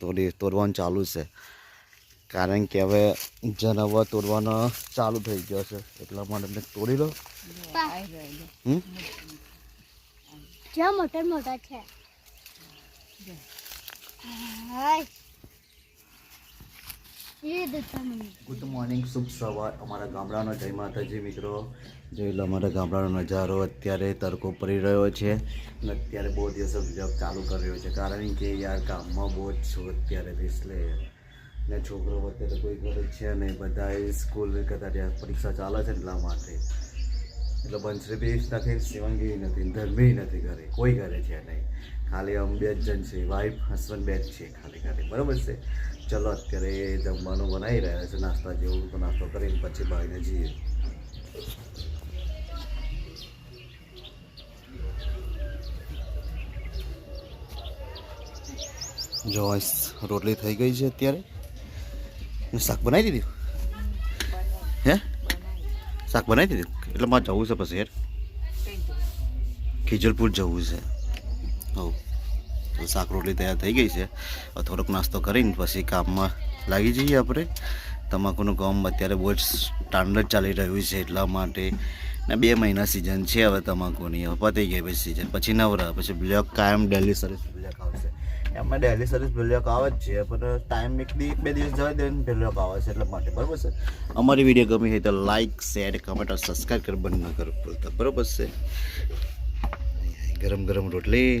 તોડી તોડવાનું ચાલુ છે. કારણ કે હવે જનાવર તોડવાનો ચાલુ થઈ ગયો છે. એટલા માટે મેં તોડી લો. હમ? જ્યાં મોટા મોટા છે. ગુડ મોર્નિંગ શુભ સવાર. અમારા ગામડાનો જય માતાજી મિત્રો. જોઈ લો, અમારા ગામડાનો નજારો અત્યારે તડકો પડી રહ્યો છે અને અત્યારે બહુ દિવસો બ્લોગ ચાલુ કરી રહ્યો છે. કારણ કે યાર, ગામમાં બહુ જ છું અત્યારે, એટલે ને છોકરો અત્યારે કોઈ ઘરે છે નહીં. બધા સ્કૂલ કરતા પરીક્ષા ચાલે છે ને એટલા માટે. એટલે બંસરી બી નથી, શિવંગી નથી ધર્મી નથી ઘરે, કોઈ ઘરે છે નહીં. ખાલી અમે બે જ જણ છે વાઈફ હસબન્ડ બે જ છે ખાલી ઘરે, બરાબર છે? ચલો, અત્યારે જમવાનું બનાવી રહ્યા છે, નાસ્તા જેવું તો નાસ્તો કરીને પછી ભાઈને જઈએ. જો રોટલી થઈ ગઈ છે અત્યારે. શાક બનાવી દીધું? હે? શાક બનાવી દીધું? એટલે મારે જવું છે પછી યાર ખીજલપુર જવું છે. હવ. શાક રોટલી તૈયાર થઈ ગઈ છે. થોડોક નાસ્તો કરીને પછી કામમાં લાગી જઈએ આપણે. તમાકુનું કામ અત્યારે બહુ જ સ્ટાન્ડર્ડ ચાલી રહ્યું છે એટલા માટે. ને બે મહિના સિઝન છે હવે તમાકુની. હવે પતી ગઈ પછી સિઝન પછી નવરા પછી બ્લેક કાયમ ડેલી સર્વિસ બ્લેક આવશે. એમાં ડેલી સર્વિસ બ્લોક આવે જ છે પણ ટાઈમ એક દી એક બે દિવસ જવા દે ને બ્લોક આવે છે એટલા માટે બરાબર છે? અમારી વીડિયો ગમી હોય તો લાઇક શેર કમેન્ટ અને સબસ્ક્રાઈબ કરી બંધ ન કરો ભૂલતા બરાબર છે? ગરમ ગરમ રોટલી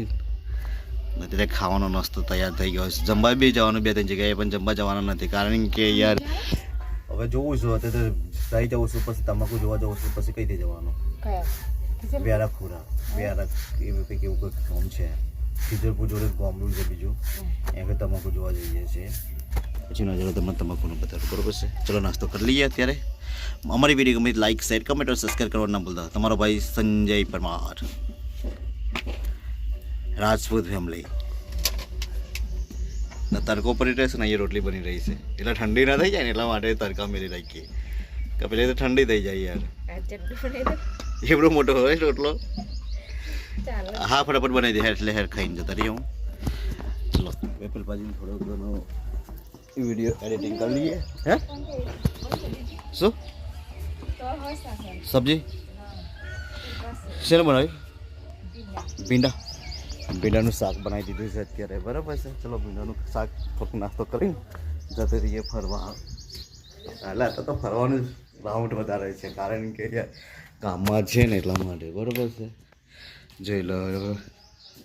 અત્યારે ખાવાનો નાસ્તો તૈયાર થઈ ગયો છે. જમવા બી જવાનું બે ત્રણ જગ્યાએ પણ જમવા જવાના નથી કારણ કે યાર હવે જોવું છું અત્યારે તો જવું છું પછી તમાકુ જોવા જવું છું પછી કઈ જવાનું? વ્યારા ખુરા વ્યારા એવું કંઈક એવું કંઈક ગામ છે. ખીજરપુર જોડે ગામડું છે બીજું. ત્યાં આગળ તમાકુ જોવા જઈએ છીએ પછી નજરો તમને તમાકુનું બતાવું બરોબર છે? ચલો નાસ્તો કરી લઈએ અત્યારે. અમારી વીડિયો ગમે લાઈક શેર કમેન્ટ અને સબસ્ક્રાઈબ કરવા ના ભૂલતા. તમારો ભાઈ સંજય પરમાર. રાજપૂત ફેમિલી ને તડકો પડી રહેશે ને અહીંયા રોટલી બની રહી છે. એટલે ઠંડી ના થઈ જાય ને એટલા માટે તડકા મેળી રાખીએ કે પેલી તો ઠંડી થઈ જાય યાર. એવડો મોટો હોય રોટલો. હા ફટાફટ બનાવી દે એટલે હેર ખાઈને જતા રહીએ હું. ચલો. વેપલ ભાજી થોડો ઘણો વીડિયો એડિટિંગ કરી લઈએ. હે? શું? સબ્જી? શેર બનાવી? ભીંડા. ભીંડાનું શાક બનાવી દીધું છે અત્યારે. બરાબર છે. ચલો ભીંડાનું શાક થોડુંક નાસ્તો કરીને જતે રહીએ ફરવા. એટલે તો તો ફરવાનું જ રાઉન્ડ વધારે છે. કારણ કે ગામમાં છે ને એટલા માટે. બરાબર છે. જોઈ લો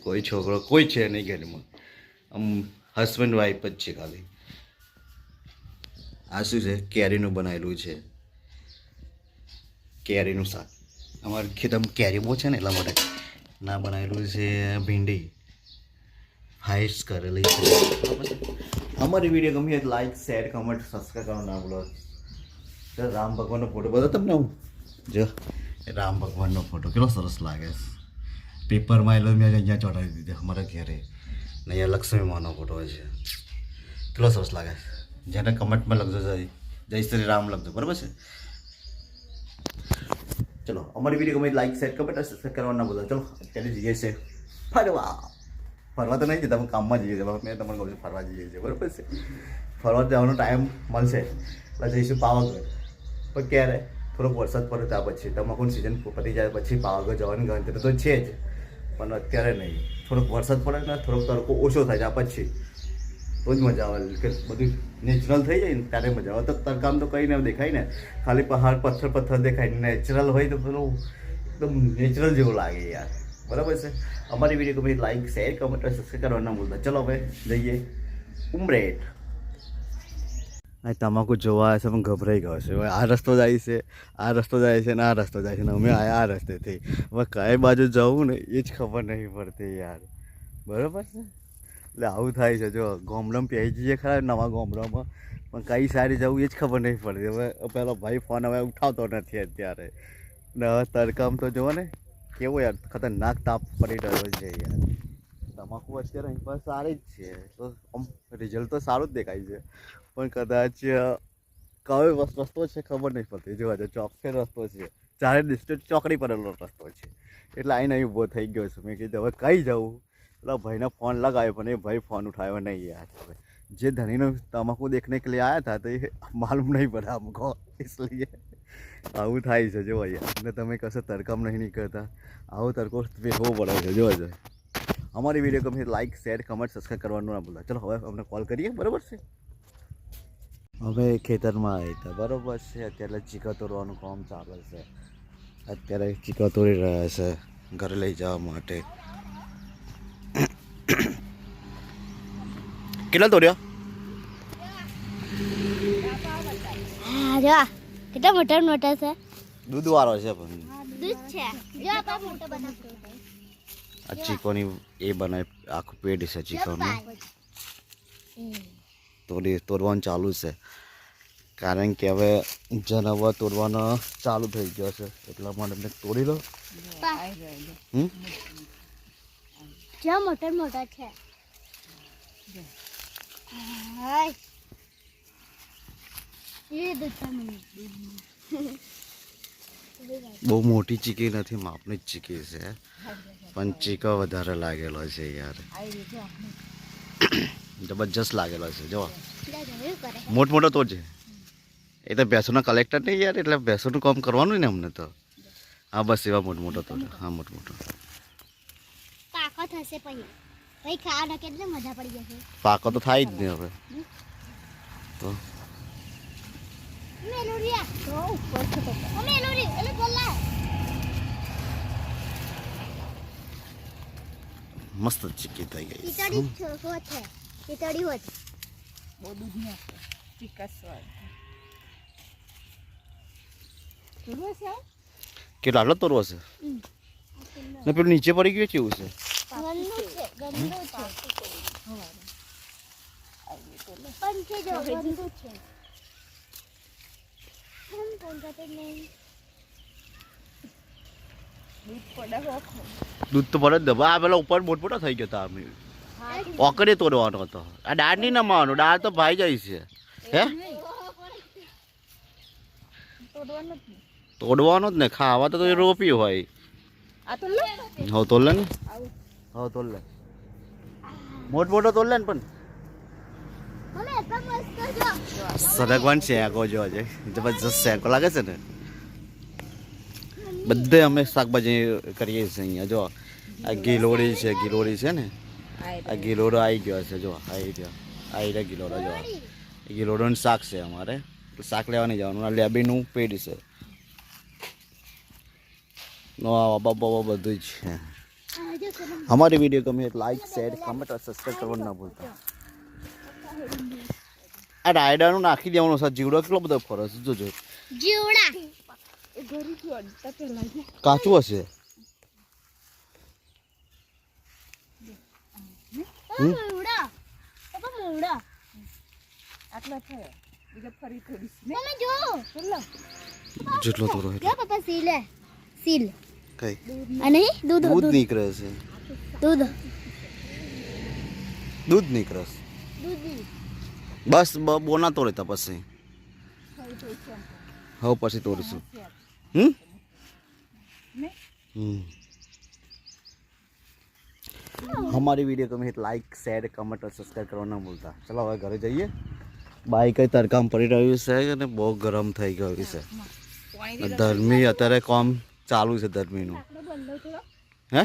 કોઈ છોકરો, કોઈ છે નહીં ઘરમાં. આમ હસબન્ડ વાઈફ જ છે ખાલી. આ શું છે? કેરીનું બનાવેલું છે. કેરીનું શાક. અમારે ખેતરમાં કેરી બહુ છે ને એટલા માટે. ના, બનાવેલું છે ભીંડી. હાઈસ કરેલી છે. અમારી વીડિયો ગમી હોય લાઈક શેર કમેન્ટ સબસ્ક્રાઈબ કરવાનું ના ભૂલો. રામ ભગવાનનો ફોટો બધો તમને હું જો રામ ભગવાનનો ફોટો કેટલો સરસ લાગે છે. પેપરમાં એટલે મેં અહીંયા ચોંટાડી દીધી, અમારા ઘેરે. ને અહીંયા લક્ષ્મી માનો ફોટો છે. કેટલો સરસ લાગે જેને કમેન્ટમાં લખજો, જય જય શ્રી રામ લખજો, બરાબર છે? ચલો, અમારી વીડિયો ગમે લાઈક શેર કમેન્ટ સબસ્ક્રાઈબ કરવાના ભૂલો. ચલો, અત્યારે જઈએ છે ફરવા. ફરવા તો નહીં જતા અમે કામમાં જઈએ છીએ. મેં તમને કહું ફરવા જઈએ છીએ, બરાબર છે? ફરવા જવાનો ટાઈમ મળશે. એટલે જઈશું પાવાગઢ. પણ ક્યારે? થોડોક વરસાદ પડે ત્યાં પછી. તમાકુની સિઝન પતી જાય, પછી પાવાગઢ જવાની ગણતરી તો છે જ. પણ અત્યારે નહીં. થોડોક વરસાદ પડે ને થોડોક તડકો ઓછો થાય ત્યાં પછી. તો જ મજા આવે, કે બધું નેચરલ થઈ જાય ને ત્યારે મજા આવે. તો તડકામ તો કંઈ ના દેખાય ને. ખાલી પહાડ, પથ્થર પથ્થર દેખાય. નેચરલ હોય તો પેલું એકદમ નેચરલ જેવું લાગે યાર. બરાબર છે? અમારી વીડિયો ગમે લાઈક શેર કમેન્ટ સબસ્ક્રાઈબ કરવાના ના ચલો હવે જઈએ ઉમરેઠ. આ તમાકુ જોવા છે પણ ગભરાઈ ગયો છે હવે આ રસ્તો જાય છે, આ રસ્તો જાય છે ને આ રસ્તો જાય છે ને અમે આ રસ્તેથી. હવે કઈ બાજુ જવું ને એ જ ખબર નહીં પડતી યાર. બરાબર છે? એટલે આવું થાય છે. જો, ગોમડમ પહેરી જઈએ ખરા નવા ગોમડામાં, પણ કઈ સારી જવું એ જ ખબર નહીં પડતી. હવે પેલો ભાઈ ફોન હવે ઉઠાવતો નથી અત્યારે. ને હવે તડકામ તો જુઓ ને, કેવો યાર ખતરનાક તાપ પડી રહ્યો છે યાર. તમાકુ અત્યારે અહીં પર સારી જ છે. તો આમ રિઝલ્ટ તો સારું જ દેખાય છે. પણ કદાચ કયો રસ્તો છે ખબર નહીં પડતી. જોવા જો ચોકસે રસ્તો છે. ચારે ડિસ્ટન્સ ચોકડી પર રસ્તો છે. એટલે આઈને અહીં ઊભો થઈ ગયો છું. મેં કીધું, હવે કઈ જવું? એટલે ભાઈને ફોન લગાવ્યો, પણ એ ભાઈ ફોન ઉઠાવ્યો નહીં યાર. જે ધણીનો તમાકુ દેખને કે લઈ આવ્યા હતા તો એ માલુમ નહીં પડા અમકો એટલે આવું થાય છે. જો યાર, ને તમે કશો તરકમ નહીં નીકળતા. આવો તરકો બેહવો પડે છે. જો જો અમારી વીડિયો ગમે લાઇક શેર કમેન્ટ સબસ્ક્રાઈબ કરવાનું ના ભૂલતા ચલો, હવે અમને કોલ કરીએ. બરાબર છે? હવે ખેતરમાં આવી હતા બરાબર છે અત્યારે ચીકા તોડવાનું કામ ચાલે છે. અત્યારે ચીકા તોડી રહ્યા છે ઘરે લઈ જવા માટે. કેટલા તોડ્યા કેટલા મોટા મોટા છે? દૂધ વાળો છે પણ. દૂધ છે. જો આ મોટા બનાવતો આ ચીકોની એ બનાવે આખું પેટ છે ચીકોનું તોડી તોડવાનું ચાલુ છે. કારણ કે હવે જનાવર તોડવાનો ચાલુ થઈ ગયો છે. એટલા માટે મેં તોડી લો. હમ? મોટા મોટા છે. બહુ મોટી ચીકી નથી માપની જ ચીકી છે. પણ ચીકો વધારે લાગેલો છે યાર. જબરજસ્ત લાગેલો છે જો મોટ મોટો તો છે. એ તો ભેંસોના કલેક્ટર નહીં યાર એટલે ભેંસોનું કામ કરવાનું ને અમને તો. હા બસ એવા મોટ મોટો તો હા મોટ મોટો પાકો થશે પછી. પછી ખાવાનો કેટલી મજા પડી જશે? પાકો તો થાય જ નહીં હવે. તો. મેલોરિયા તો ઉપર છે તો. ઓ એટલે બોલા મસ્ત ચીકી થઈ ગઈ ઈતડી હોત. બહુ દૂધ ચીકાસ હશે આટલો તોરવો છે? ને પેલું નીચે પડી ગયું કેવું છે? ગંદુ છે ગંદુ છે. પણ છે જો ગંદુ છે. હમ કોણ કરતે નહીં? દૂધ તો પડે જ દબા પેલા ઉપર મોટ મોટા થઈ ગયો હતા અમે. ઓકડે તોડવાનો હતો. આ દાળ નહીં નમાવાનો દાળ તો ભાઈ જાય છે. હે? તોડવાનું જ ને, ખાવા તો એ રોપ્યું હોય. હવ તોલ લે ને? હવ તોલ લે મોટ મોટો તોડ લે પણ? સરગવાન શેકો જો છે જબરજસ્ત શેકો લાગે છે ને? બધે અમે શાકભાજી કરીએ છીએ અહીંયા. જો, આ ગીલોડી છે ગીલોડી છે ને? આ ગિલોડો આવી ગયો છે જો આવી ગયો. આવી રહ્યા ગિલોડો જો ગિલોડોનું શાક છે અમારે. શાક લેવાની જવાનું. આ લેબીનું પેડ છે. નો બાબા બધું જ છે. અમારી વીડિયો ગમે લાઈક શેર કમેન્ટ સબસ્ક્રાઈબ કરવાનું ના ભૂલતા. આ રાયડાનું નાખી દેવાનું છે. જીવડો કેટલો બધો ફરસ જોજો. જીવડા. કાચું હશે? જેટલો તો રહે જો પપ્પા સીલ હે સીલ કઈ? અને દૂધ દૂધ નીકળે છે. દૂધ. દૂધ નીકળે છે. દૂધ. બસ બોના તો રહેતા પછી હવે પછી તોડીશું. હમ? હમ. हमारी वीडियो को मैं लाइक शेयर कमेंट और सब्सक्राइब करना ना भूलता चलो હવે ઘરે જઈએ બાઈક કઈ તડકામ પડી રહ્યું છે અને બહુ ગરમ થઈ ગયું છે ધર્મી અત્યારે કામ ચાલુ છે ધર્મીનું હે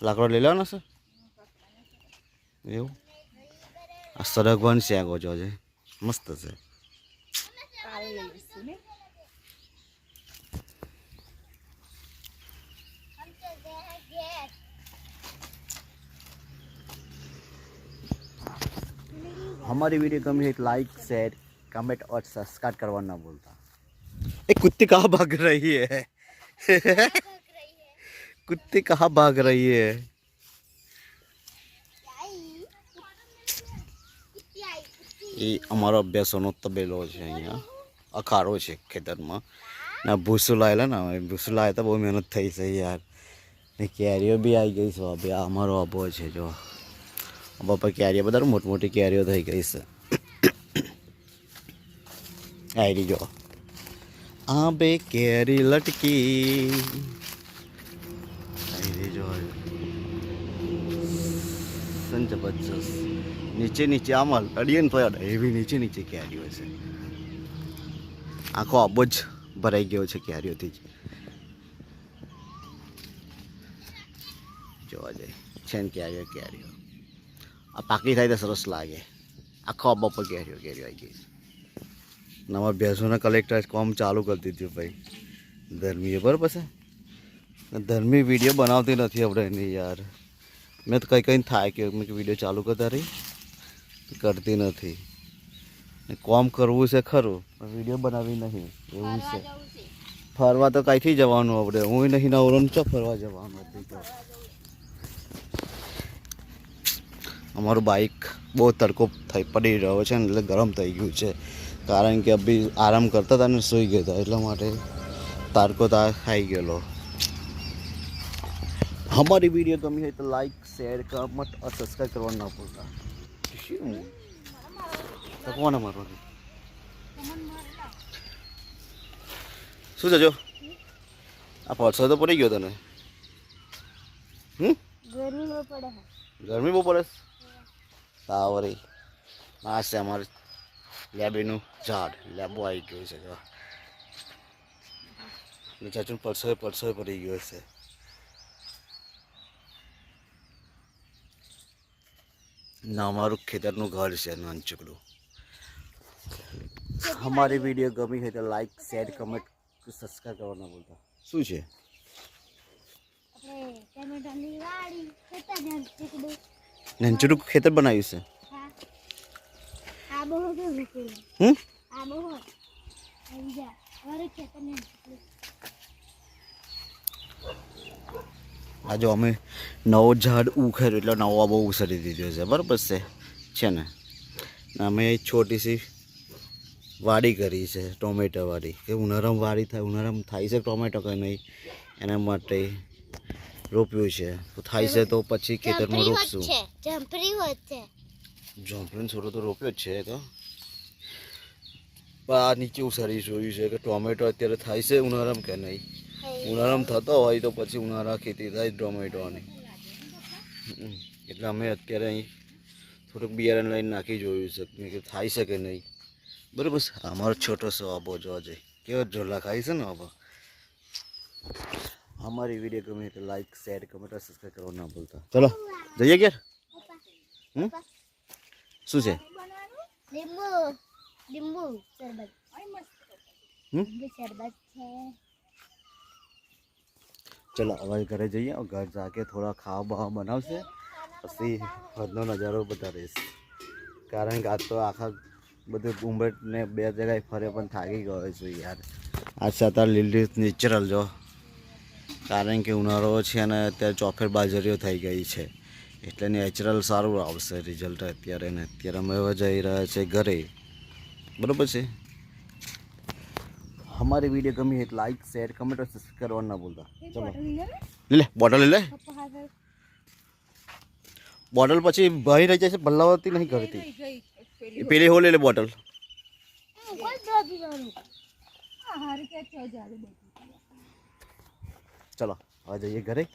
લાકડો લઈ લેવાનો છે એવું આ સરગવાન શેગો જો છે મસ્ત છે हमारी वीडियो को मैं लाइक शेयर कमेंट और सब्सक्राइब करना ना भूलता ए कुत्ती कहाँ भाग रही है कुत्ती कहाँ भाग रही है એ અમારો અભ્યાસોનો તબેલો છે અહીંયા અખાડો છે ખેતરમાં ને ભૂસું લાવેલા ને હવે ભૂસું લાવે તો બહુ મહેનત થઈ છે યાર ને કેરીઓ બી આવી ગઈ છે હવે આ અમારો અભો છે જો પર કેરીઓ બધા મોટી મોટી કેરીઓ થઈ ગઈ છે. આવી જો આ બે કેરી લટકી. જબરજસ્ત નીચે નીચે આમાં અડીએ ને તો એવી નીચે નીચે કેરીઓ છે. આખો આબો જ ભરાઈ ગયો છે કેરીઓથી જ. જોવા જાય છે ને કેરીઓ કેરીઓ આ પાકી થાય તો સરસ લાગે આખો આબા પર કેરીઓ કેરીઓ આવી ગઈ છે નવા ભેંસોના કલેક્ટર કોમ ચાલુ કરી દીધું ભાઈ ધર્મીએ બરાબર છે ધર્મી વીડિયો બનાવતી નથી આપણે એની યાર મેં તો કંઈ કંઈ થાય કે મેં વીડિયો ચાલુ કરતા રહી કરતી નથી કોમ કરવું છે ખરું પણ વીડિયો બનાવી નહીં એવું છે ફરવા છે ફરવા તો કાંઈથી જવાનું આપણે હું નહીં નવરો ને ચો ફરવા જવાનું હતું તો અમારું બાઇક બહુ તડકો થઈ પડી રહ્યો છે એટલે ગરમ થઈ ગયું છે. કારણ કે અભી આરામ કરતા હતા અને સૂઈ ગયા હતા એટલા માટે તડકો તા ખાઈ ગયેલો. અમારી વીડિયો ગમી હોય તો લાઈક શેર કમેન્ટ અને સબસ્ક્રાઈબ કરવા ન ભૂલતા. શું? કોને મારવાનું શું જજો આ પરસો તો પડી ગયો તને. હમ? ગરમી બહુ પડે. ગરમી બહુ પડે? છે? આ છે અમારે લેબીનું ઝાડ, લેબો આવી ગયું છે, જો. ચાચુ પડસો પડસો પડી ગયો છે. ના અમારું ખેતરનું ઘર છે, નાનચકડું. અમારી વીડિયો ગમી હોય તો લાઈક શેર કમેન્ટ સબસ્ક્રાઈબ કરવાના બોલતા શું છે? આપણે ટમેટાની ખેતર બનાવ્યું છે. હમ? આ જો અમે નવો ઝાડ ઉખેર્યું એટલે નવો આબો ઉછરી દીધો છે. બરાબર છે? છે ને? અમે છોટી સી વાડી કરી છે ટોમેટો વાડી. કે ઉનાળામાં વાડી થાય ઉનાળામાં થાય છે ટોમેટો કે નહીં. એના માટે રોપ્યું છે. તો થાય છે તો પછી ખેતરમાં રોપશું. જંપરી છે. છોડો તો રોપ્યો જ છે તો. પણ આ નીચે ઉસારી જોયું છે કે ટોમેટો અત્યારે થાય છે ઉનાળામાં કે નહીં? ઉનાળામાં થતો હોય તો પછી ઉનાળા ખેતી થાય ટોમેટોની. એટલે અમે અત્યારે અહીં થોડુંક બિયારણ લઈને નાખી જોયું છે મેં કીધું થાય છે કે નહીં. બરાબર અમારો છોટો સો આબો જોવા જઈ કેવો ઝોલા ખાય છે ને આબો અમારી વીડિયો ગમે તો લાઈક શેર કમેન્ટ સબસ્ક્રાઈબ કરવા ના ભૂલતા ચલો જઈએ ઘેર હમ શું છે લીંબુ લીંબુ શરબત હમ લીંબુ શરબત છે ચલો હવે ઘરે જઈએ ઘર જાકે થોડા ખાવા બાવા બનાવશે પછી હદનો નજારો બતાવીશ કારણ કે આજ તો આખા બધું ઉંબરટ ને બે જગ્યાએ ફરે પણ થાકી ગયો છું યાર આજ સાતા લીલી નેચરલ જો કારણ કે ઉનાળો છે અને અત્યારે ચોફેર બાજરીઓ થઈ ગઈ છે એટલે નેચરલ સારું આવશે રિઝલ્ટ અત્યારે ને અત્યારે અમે હવે જઈ રહ્યા છે ઘરે બરાબર છે हमारी वीडियो गमी है लाइक शेयर कमेंट और सब्सक्राइब करना ना भूलता चलो ले ले બોટલ લે લે બોટલ પછી ભાઈ રહી જાય છે ભલ્લાવતી નહીં કરતી ગઈ ગઈ પેલી એ પેલી હો લે લે બોટલ ચલો હવે જઈએ ઘરે.